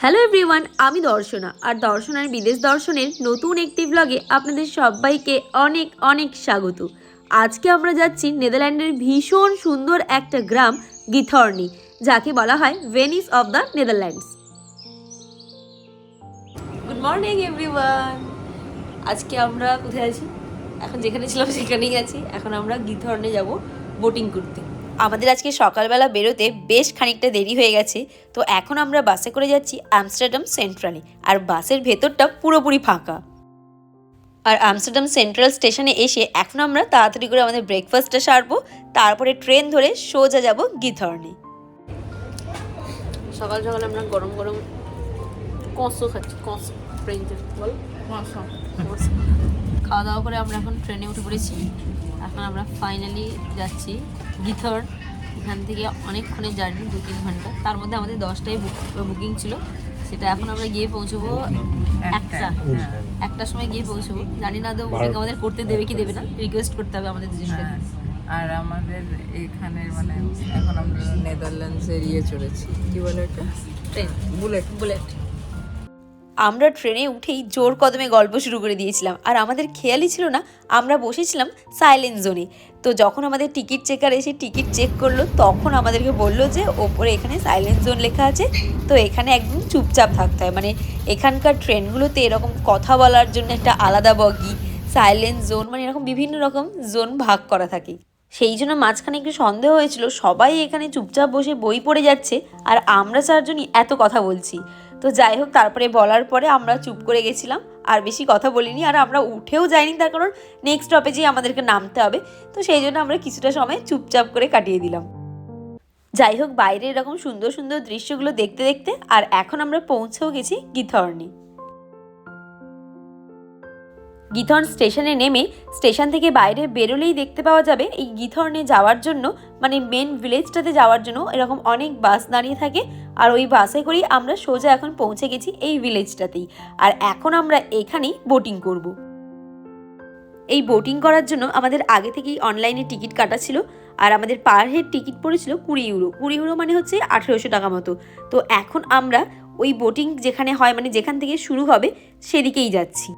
Hello everyone আমি দর্শনা। আর দর্শনার বিদেশ দর্শনের নতুন একটি ব্লগে আপনাদের সবাইকে অনেক অনেক স্বাগত। আজকে আমরা যাচ্ছি নেদারল্যান্ডের ভীষণ সুন্দর একটা গ্রাম, গিথর্নি, যাকে বলা হয় Venice of the Netherlands good morning everyone আজকে আমরা কোথায় আছি? এখন যেখানে ছিলাম, সেখানেই আছি। এখন আমরা গিথর্নে যাব বোটিং করতে। আমাদের আজকে সকালবেলা বেরোতে বেশ খানিকটা দেরি হয়ে গেছে তো এখন আমরা বাসে করে যাচ্ছি আমস্টারডাম সেন্ট্রালে আর বাসের ভেতরটা পুরোপুরি ফাঁকা। আর আমস্টারডাম সেন্ট্রাল স্টেশনে এসে এখন আমরা তাড়াতাড়ি করে আমাদের ব্রেকফাস্টটা সারবো তারপরে ট্রেন ধরে সোজা যাব গিথর্নে। সকাল সকাল আমরা গরম গরম কঁসো খাচ্ছি কঁসো ফ্রেঞ্চে বল। কঁসো। খাওয়া দাওয়া করে আমরা এখন ট্রেনে উঠে পড়েছি। এখন আমরা ফাইনালি যাচ্ছি গিথর। এখান থেকে অনেকক্ষণের জার্নি দু তিন ঘণ্টা। তার মধ্যে আমাদের দশটায় বুকিং ছিল। সেটা এখন আমরা গিয়ে পৌঁছবো একটা। একটার সময় গিয়ে পৌঁছবো। জানি না তো বুকিং আমাদের করতে দেবে কি দেবে না। রিকোয়েস্ট করতে হবে আমাদের দুজনকে। হ্যাঁ, আর আমাদের এখানে মানে এখন আমরা নেদারল্যান্ডসের ইয়ে চড়েছি। কি বলে এটা ট্রেন বুলেট বুলেট আমরা ট্রেনে উঠেই জোর কদমে গল্প শুরু করে দিয়েছিলাম। আর আমাদের খেয়ালই ছিল না, আমরা বসেছিলাম সাইলেন্ট জোনে তো যখন আমাদের টিকিট চেকার এসে টিকিট চেক করল, তখন আমাদেরকে বলল যে, ওপরে এখানে সাইলেন্ট জোন লেখা আছে। তো এখানে একদম চুপচাপ থাকতে হয়। মানে এখানকার ট্রেনগুলোতে এরকম কথা বলার জন্য একটা আলাদা বগি সাইলেন্ট জোন মানে এরকম বিভিন্ন রকম জোন ভাগ করা থাকে। সেই জন্য মাঝখানে একটু সন্দেহ হয়েছিল, সবাই এখানে চুপচাপ বসে বই পড়ে যাচ্ছে, আর আমরা চারজনই এত কথা বলছি। তো যাই হোক, তারপরে বলার পরে আমরা চুপ করে গেছিলাম। আর বেশি কথা বলিনি, আর আমরা উঠেও যাইনি, তার কারণ নেক্সট স্টপেজেই আমাদেরকে নামতে হবে। তো সেই জন্য আমরা কিছুটা সময় চুপচাপ করে কাটিয়ে দিলাম। যাই হোক বাইরে এরকম সুন্দর সুন্দর দৃশ্যগুলো দেখতে দেখতে আর এখন আমরা পৌঁছেও গেছি গিথর্নি গিথর্ন স্টেশনে নেমে স্টেশন থেকে বাইরে বেরোলেই দেখতে পাওয়া যাবে, এই গিথর্নে যাওয়ার জন্য মানে মেন ভিলেজটাতে যাওয়ার জন্য এরকম অনেক বাস দাঁড়িয়ে থাকে। আর ওই বাসে করেই আমরা সোজা এখন পৌঁছে গেছি এই ভিলেজটাতেই আর এখন আমরা এখানেই বোটিং করব। এই বোটিং করার জন্য আমাদের আগে থেকেই অনলাইনে টিকিট কাটা ছিল আর আমাদের পার হেড টিকিট পড়েছিল কুড়ি ইউরো কুড়ি ইউরো মানে হচ্ছে আঠেরোশো টাকা মতো। তো এখন আমরা ওই বোটিং যেখানে হয় মানে যেখান থেকে শুরু হবে সেদিকেই যাচ্ছি।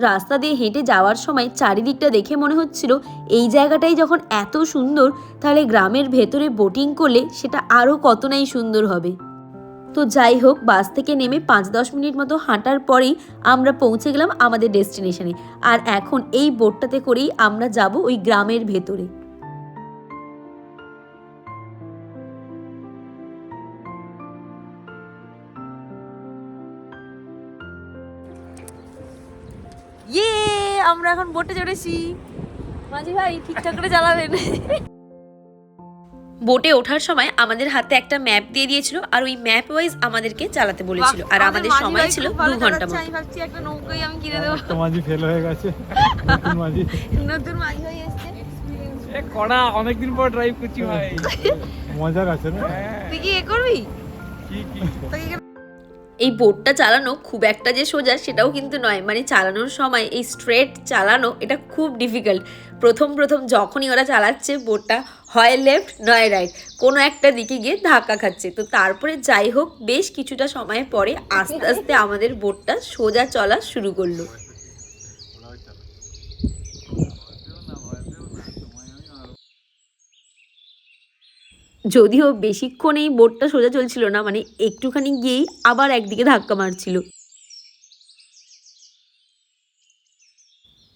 রাস্তা দিয়ে হেঁটে যাওয়ার সময় চারিদিকটা দেখে মনে হচ্ছিল এই জায়গাটাই যখন এত সুন্দর, তাহলে গ্রামের ভেতরে বোটিং করলে সেটা আরও কত নাই সুন্দর হবে। তো যাই হোক, বাস থেকে নেমে পাঁচ দশ মিনিট মতো হাঁটার পরেই আমরা পৌঁছে গেলাম আমাদের ডেস্টিনেশনে আর এখন এই বোটটাতে করেই আমরা যাব ওই গ্রামের ভেতরে। আমরা এখন বোটে চড়েছি। মাঝি ভাই ঠিকঠাক করে চালাবেন। বোটে ওঠার সময় আমাদের হাতে একটা ম্যাপ দিয়ে দিয়েছিল আর ওই ম্যাপ ওয়াইজ আমাদেরকে চালাতে বলেছিল। আর আমাদের সময় ছিল দু ঘণ্টা মতো। আমি ভাবছি একটা নৌকাই আমি কিনে দেবো। একটা মাঝি ফেল হয়ে গেছে। নতুন মাঝি। নতুন মাঝি হয়ে এসছে। এ কড়া অনেকদিন পর ড্রাইভ করছি ভাই। মজার আছে না? তুই কি এ করবি? কি কি? কি- এই বোটটা চালানো খুব একটা যে সোজা সেটাও কিন্তু নয়। মানে চালানোর সময় এই স্ট্রেট চালানো এটা খুব ডিফিকাল্ট প্রথম প্রথম যখনই ওরা চালাচ্ছে বোটটা হয় লেফট নয় রাইট কোনো একটা দিকে গিয়ে ধাক্কা খাচ্ছে। তো তারপরে যাই হোক, বেশ কিছুটা সময় পরে আস্তে আস্তে আমাদের বোটটা সোজা চলা শুরু করল। যদিও বেশিক্ষণ এই বোটটা সোজা চলছিল না মানে একটুখানি গিয়েই আবার একদিকে ধাক্কা মারছিল।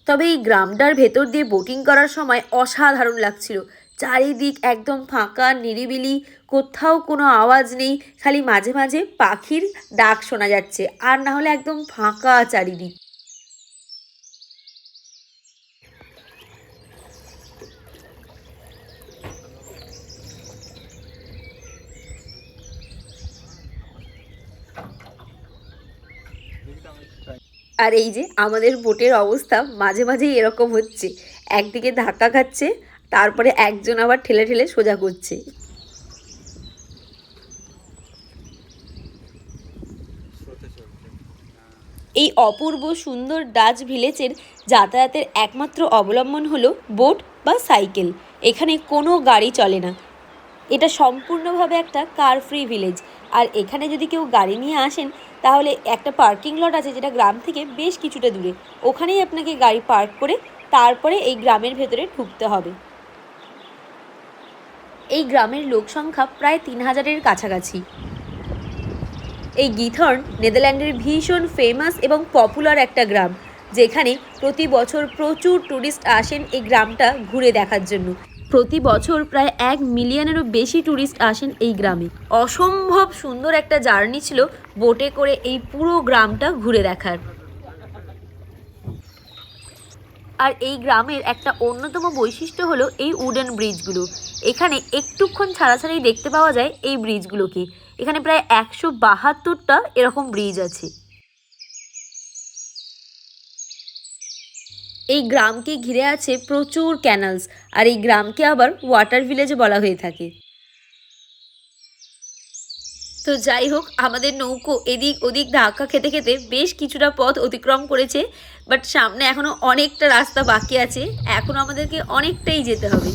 তবে এই গ্রামটার ভেতর দিয়ে বোটিং করার সময় অসাধারণ লাগছিল। চারিদিক একদম ফাঁকা, নিরিবিলি, কোথাও কোনো আওয়াজ নেই, খালি মাঝে মাঝে পাখির ডাক শোনা যাচ্ছে, আর না হলে একদম ফাঁকা চারিদিক। আর এই যে আমাদের বোটের অবস্থা মাঝে মাঝেই এরকম হচ্ছে। একদিকে ধাক্কা খাচ্ছে, তারপরে একজন আবার ঠেলে ঠেলে সোজা করছে। এই অপূর্ব সুন্দর ডাচ ভিলেজের যাতায়াতের একমাত্র অবলম্বন হলো বোট বা সাইকেল। এখানে কোনো গাড়ি চলে না। এটা সম্পূর্ণভাবে একটা কার ফ্রি ভিলেজ আর এখানে যদি কেউ গাড়ি নিয়ে আসেন, তাহলে একটা পার্কিং লট আছে যেটা গ্রাম থেকে বেশ কিছুটা দূরে। ওখানেই আপনাকে গাড়ি পার্ক করে তারপরে এই গ্রামের ভেতরে ঢুকতে হবে। এই গ্রামের লোক সংখ্যা প্রায় তিন হাজারের কাছাকাছি। এই গিথর্ন নেদারল্যান্ডের ভীষণ ফেমাস এবং পপুলার একটা গ্রাম, যেখানে প্রতি বছর প্রচুর ট্যুরিস্ট আসেন এই গ্রামটা ঘুরে দেখার জন্য। প্রতি বছর প্রায় এক মিলিয়নেরও বেশি ট্যুরিস্ট আসেন এই গ্রামে। অসম্ভব সুন্দর একটা জার্নি ছিল বোটে করে এই পুরো গ্রামটা ঘুরে দেখার। আর এই গ্রামের একটা অন্যতম বৈশিষ্ট্য হলো এই উডেন ব্রিজগুলো। এখানে একটুক্ষণ ছাড়া ছাড়াই দেখতে পাওয়া যায় এই ব্রিজগুলোকে। এখানে প্রায় একশো বাহাত্তরটা এরকম ব্রিজ আছে। এই গ্রামকে ঘিরে আছে প্রচুর ক্যানালস আর এই গ্রামকে আবার ওয়াটার ভিলেজ বলা হয়ে থাকে। তো যাই হোক, আমাদের নৌকো এদিক ওদিক ধাক্কা খেতে খেতে বেশ কিছুটা পথ অতিক্রম করেছে বাট সামনে এখনও অনেকটা রাস্তা বাকি আছে, এখনও আমাদেরকে অনেকটাই যেতে হবে।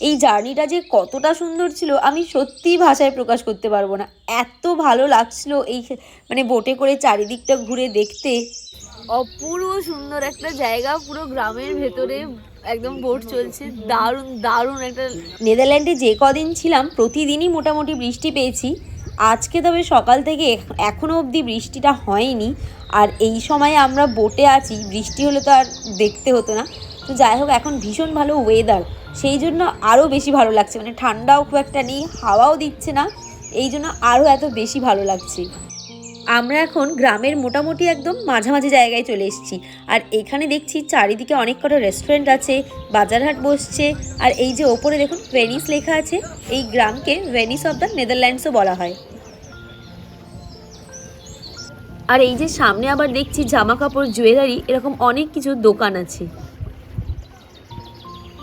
এই জার্নিটা যে কতটা সুন্দর ছিল, আমি সত্যিই ভাষায় প্রকাশ করতে পারব না। এত ভালো লাগছিল এই মানে বোটে করে চারিদিকটা ঘুরে দেখতে। অপূর্ব সুন্দর একটা জায়গা, পুরো গ্রামের ভেতরে একদম বোট চলছে। দারুণ দারুণ একটা নেদারল্যান্ডে যে কদিন ছিলাম, প্রতিদিনই মোটামুটি বৃষ্টি পেয়েছি। আজকে তবে সকাল থেকে এখনও অবধি বৃষ্টিটা হয়নি। আর এই সময় আমরা বোটে আছি, বৃষ্টি হলে তো আর দেখতে হতো না। তো যাই হোক, এখন ভীষণ ভালো ওয়েদার সেই জন্য আরও বেশি ভালো লাগছে। মানে ঠান্ডাও খুব একটা নেই, হাওয়াও দিচ্ছে না, এই জন্য আরও এত বেশি ভালো লাগছে। আমরা এখন গ্রামের মোটামুটি একদম মাঝামাঝি জায়গায় চলে এসেছি। আর এখানে দেখছি চারিদিকে অনেক কটা রেস্টুরেন্ট আছে, বাজারহাট বসছে, আর এই যে ওপরে দেখুন ভেনিস লেখা আছে, এই গ্রামকে ভেনিস অফ দ্য নেদারল্যান্ডসও বলা হয়। আর এই যে সামনে আবার দেখছি জামা কাপড় জুয়েলারি এরকম অনেক কিছু দোকান আছে।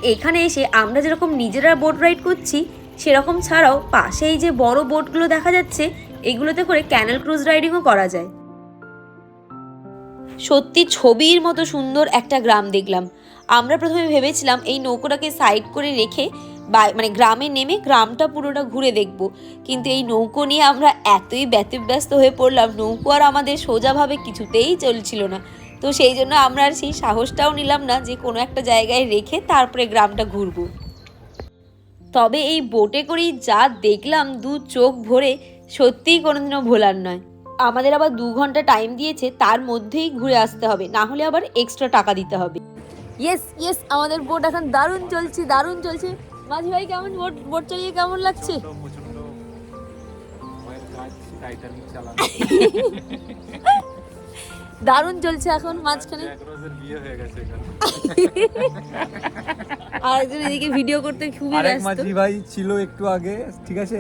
এখানে এসে আমরা যেরকম নিজেরা বোট রাইড করছি, সেরকম ছাড়াও পাশেই যে বড় বোটগুলো দেখা যাচ্ছে, এগুলোতে করে ক্যানেল ক্রুজ রাইডিংও করা যায়। সত্যি ছবির মতো সুন্দর একটা গ্রাম দেখলাম। আমরা প্রথমে ভেবেছিলাম এই নৌকোটাকে সাইড করে রেখে বা মানে গ্রামে নেমে গ্রামটা পুরোটা ঘুরে দেখব। কিন্তু এই নৌকো নিয়ে আমরা এতই ব্যতিব্যস্ত হয়ে পড়লাম, নৌকো আর আমাদের সোজাভাবে কিছুতেই চলছিল না। তো সেই জন্য আমরা আর সেই সাহসটাও নিলাম না যে কোনো একটা জায়গায় রেখে তারপরে গ্রামটা ঘুরবো। তবে এই বোটে করেই যা দেখলাম দু চোখ ভরে সত্যিই কোনোদিনও ভোলার নয়। আমাদের আবার দু ঘণ্টা টাইম দিয়েছে তার মধ্যেই ঘুরে আসতে হবে না হলে আবার এক্সট্রা টাকা দিতে হবে। ইয়েস ইয়েস আমাদের বোট এখন দারুণ চলছে দারুণ চলছে। মাঝি ভাই কেমন বোট বোট চালিয়ে কেমন লাগছে? দারুণ চলছে এখন মাঝখানে। জ্যাক রোজের বিয়ে হয়ে গেছে এখানে। আর একজন এদিকে ভিডিও করতে খুবই আরেক ব্যস্ত। মাঝি ভাই ছিল একটু আগে ঠিক আছে?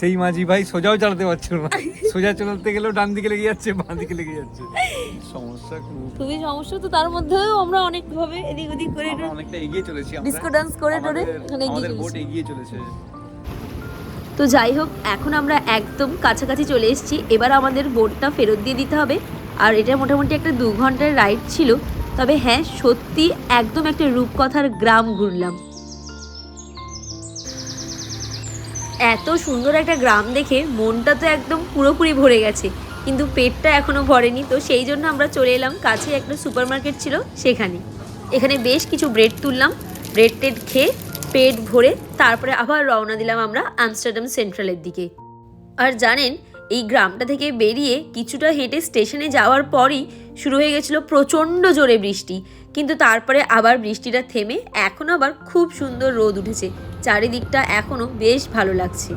সেই মাঝি ভাই সোজাও চালাতে পারছিল না। সোজা চালাতে গেলেও ডান দিকে লেগে যাচ্ছে বাঁ দিকে লেগে যাচ্ছে। সমস্যা খুব। খুবই সমস্যা তো তার মধ্যেও আমরা অনেক ভাবে এদিক ওদিক করে আমরা অনেকটা এগিয়ে চলেছি আমরা। ডিস্কো ডান্স করে করে ওখানে এগিয়ে আমাদের বোট এগিয়ে চলেছে। তো যাই হোক এখন আমরা একদম কাছাকাছি চলে এসেছি। এবার আমাদের বোটটা ফেরত দিয়ে দিতে হবে। আর এটা মোটামুটি একটা দু ঘণ্টার রাইড ছিল। তবে হ্যাঁ সত্যি একদম একটা রূপকথার গ্রাম ঘুরলাম এত সুন্দর একটা গ্রাম দেখে মনটা তো একদম পুরোপুরি ভরে গেছে। কিন্তু পেটটা এখনও ভরেনি, তো সেই জন্য আমরা চলে এলাম কাছে একটা সুপার মার্কেট ছিল সেখানে। এখানে বেশ কিছু ব্রেড তুললাম ব্রেড টেড খেয়ে পেট ভরে তারপরে আবার রওনা দিলাম আমরা আমস্টারডাম সেন্ট্রালের দিকে। আর জানেন এই গ্রামটা থেকে বেরিয়ে কিছুটা হেঁটে স্টেশনে যাওয়ার পরই শুরু হয়ে গেছিল প্রচণ্ড জোরে বৃষ্টি। কিন্তু তারপরে আবার বৃষ্টিটা থেমে এখন আবার খুব সুন্দর রোদ উঠেছে। চারিদিকটা এখনও বেশ ভালো লাগছে।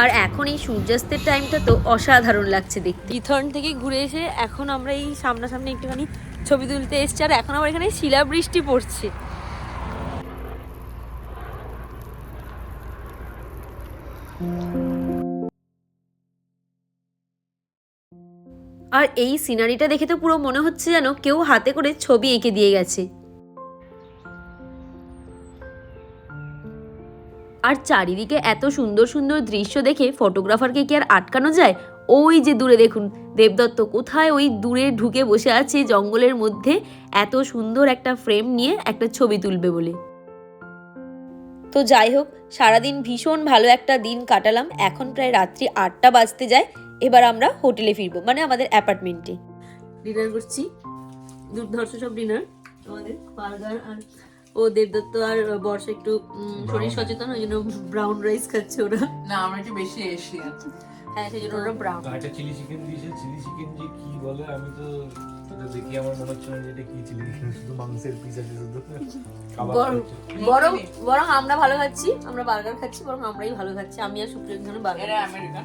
আর এখন এই সূর্যাস্তের টাইমটা তো অসাধারণ লাগছে দেখতে। ইথর্ন থেকে ঘুরে এসে এখন আমরা এই সামনাসামনি একটুখানি ছবি তুলতে এসছি আর এখন আবার এখানে শিলাবৃষ্টি পড়ছে। আর এই সিনারিটা দেখে তো পুরো মনে হচ্ছে যেন কেউ হাতে করে ছবি এঁকে দিয়ে গেছে। আর চারিদিকে এত সুন্দর সুন্দর দৃশ্য দেখে ফটোগ্রাফারকে কি আর আটকানো যায়? ওই যে দূরে দেখুন, দেবদত্ত কোথায় ওই দূরে ঢুকে বসে আছে জঙ্গলের মধ্যে এত সুন্দর একটা ফ্রেম নিয়ে একটা ছবি তুলবে বলে। তো যাই হোক, সারাদিন ভীষণ ভালো একটা দিন কাটালাম। এখন প্রায় রাত্রি আটটা বাজতে যায়। এবার আমরা হোটেলে ফিরবো মানে আমাদের অ্যাপার্টমেন্টে। ডিনার করছি। দুর্ধর্ষ সব ডিনার আমাদের বার্গার আর ও দেবদত্ত আর বর্ষা একটু শরীর সচেতন ওই জন্য ব্রাউন রাইস খাচ্ছে ওরা। না আমরা একটু বেশি এশিয়ান হ্যাঁ সেই জন্য ওরা ব্রাউন একটা চিলি চিকেন দিয়েছে। চিলি চিকেন যে কি বলে আমি তো দেখি আমার মনে হচ্ছে না যে কি চিলি চিকেন শুধু মাংসের পিস আছে শুধু। বরং আমরা ভালো খাচ্ছি আমরা বার্গার খাচ্ছি বরং আমরাই ভালো খাচ্ছি। আমি আর সুপ্রিয় বার্গার এরা আমেরিকান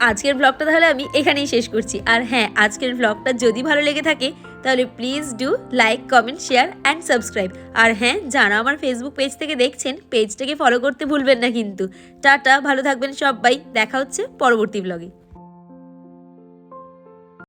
আজকের ব্লগটা তাহলে আমি এখানেই শেষ করছি। আর হ্যাঁ আজকের ব্লগটা যদি ভালো লেগে থাকে, তাহলে please do like comment share and subscribe আর হ্যাঁ যারা আমার ফেসবুক পেজ থেকে দেখছেন পেজটাকে ফলো করতে ভুলবেন না কিন্তু। টাটা, ভালো থাকবেন সবাই। দেখা হচ্ছে পরবর্তী ব্লগে